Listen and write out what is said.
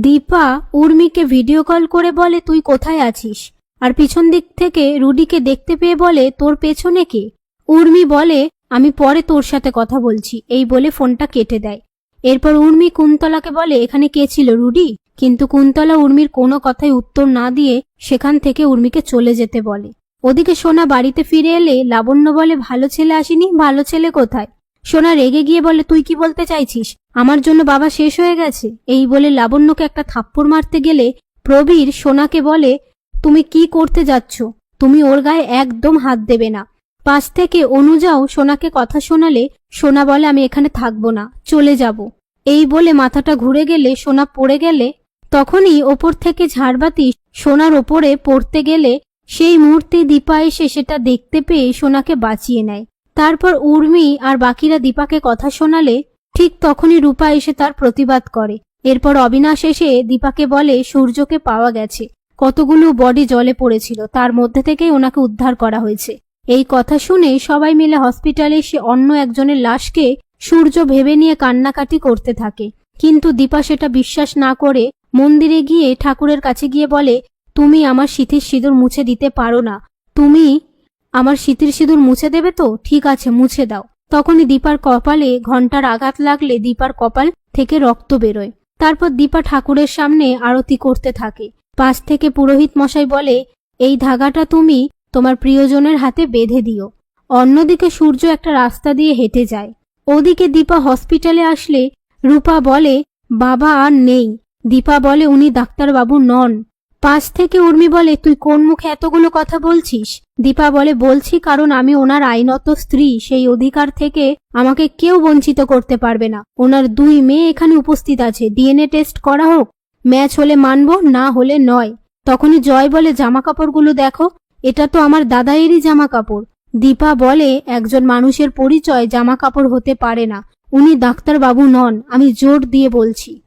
Dipa উর্মিকে video call করে বলে, তুই কোথায় আছিস? আর পিছন দিক থেকে রুডিকে দেখতে পেয়ে বলে, তোর পেছনে কে? উর্মি বলে, আমি পরে তোর সাথে কথা বলছি। এই বলে ফোনটা কেটে দেয়। এরপর উর্মি কুন্তলাকে বলে, এখানে কে ছিল রুডি? কিন্তু কুন্তলা উর্মির কোনো কথায় উত্তর না দিয়ে সেখান থেকে উর্মিকে চলে যেতে বলে। ওদিকে সোনা বাড়িতে ফিরে এলে লাবণ্য বলে, ভালো ছেলে আসেনি? ভালো ছেলে কোথায়? সোনা রেগে গিয়ে বলে, তুই কি বলতে চাইছিস? আমার জন্য বাবা শেষ হয়ে গেছে। এই বলে লাবণ্যকে একটা থাপ্পড় মারতে গেলে প্রবীর সোনাকে বলে, তুমি কি করতে যাচ্ছ? তুমি ওর গায়ে একদম হাত দেবে না। পাশ থেকে অনুযাও সোনাকে কথা শোনালে, সোনা বলে, আমি এখানে থাকব না, চলে যাব। এই বলে মাথাটা ঘুরে গেলে সোনা পড়ে গেলে, তখনই ওপর থেকে ঝাড়বাতি সোনার ওপরে পড়তে গেলে সেই মুহূর্তে দীপা এসে সেটা দেখতে পেয়ে সোনাকে বাঁচিয়ে নেয়। তারপর উর্মি আর বাকিরা দীপাকে কথা শোনালে ঠিক তখনই রূপা এসে তার প্রতিবাদ করে। এরপর অবিনাশ এসে দীপাকে বলে, সূর্যকে পাওয়া গেছে। কতগুলো বডি জলে পড়েছিল, তার মধ্যে থেকেই ওনাকে উদ্ধার করা হয়েছে। এই কথা শুনে সবাই মিলে হসপিটালে এসে অন্য একজনের লাশকে সূর্য ভেবে নিয়ে কান্নাকাটি করতে থাকে। কিন্তু দীপা সেটা বিশ্বাস না করে মন্দিরে গিয়ে ঠাকুরের কাছে গিয়ে বলে, তুমি আমার শীতের সিঁদুর মুছে দিতে পারো না। তুমি আমার শীতের সিঁদুর মুছে দেবে তো? ঠিক আছে, মুছে দাও। তখনই দীপার কপালে ঘণ্টার আঘাত লাগলে দীপার কপাল থেকে রক্ত বেরোয়। তারপর দীপা ঠাকুরের সামনে আরতি করতে থাকে। পাশ থেকে পুরোহিত মশাই বলে, এই ধাগাটা তুমি তোমার প্রিয়জনের হাতে বেঁধে দিও। অন্যদিকে সূর্য একটা রাস্তা দিয়ে হেঁটে যায়। ওদিকে দীপা হসপিটালে আসলে রূপা বলে, বাবা আর নেই। দীপা বলে, উনি ডাক্তারবাবু নন। পাশ থেকে উর্মি বলে, তুই কোন মুখে এতগুলো কথা বলছিস? দীপা বলে, বলছি কারণ আমি ওনার আইনত স্ত্রী। সেই অধিকার থেকে আমাকে কেউ বঞ্চিত করতে পারবে না। ওনার দুই মেয়ে এখানে উপস্থিত আছে। ডিএনএ টেস্ট করা হোক, ম্যাচ হলে মানব, না হলে নয়। তখনই জয় বলে জামা কাপড়গুলো দেখো, এটা তো আমার দাদাইয়েরই জামা কাপড় দীপা বলে, একজন মানুষের পরিচয় জামা কাপড় হতে পারে না। উনি ডাক্তারবাবু নন। আমি জোর দিয়ে বলছি।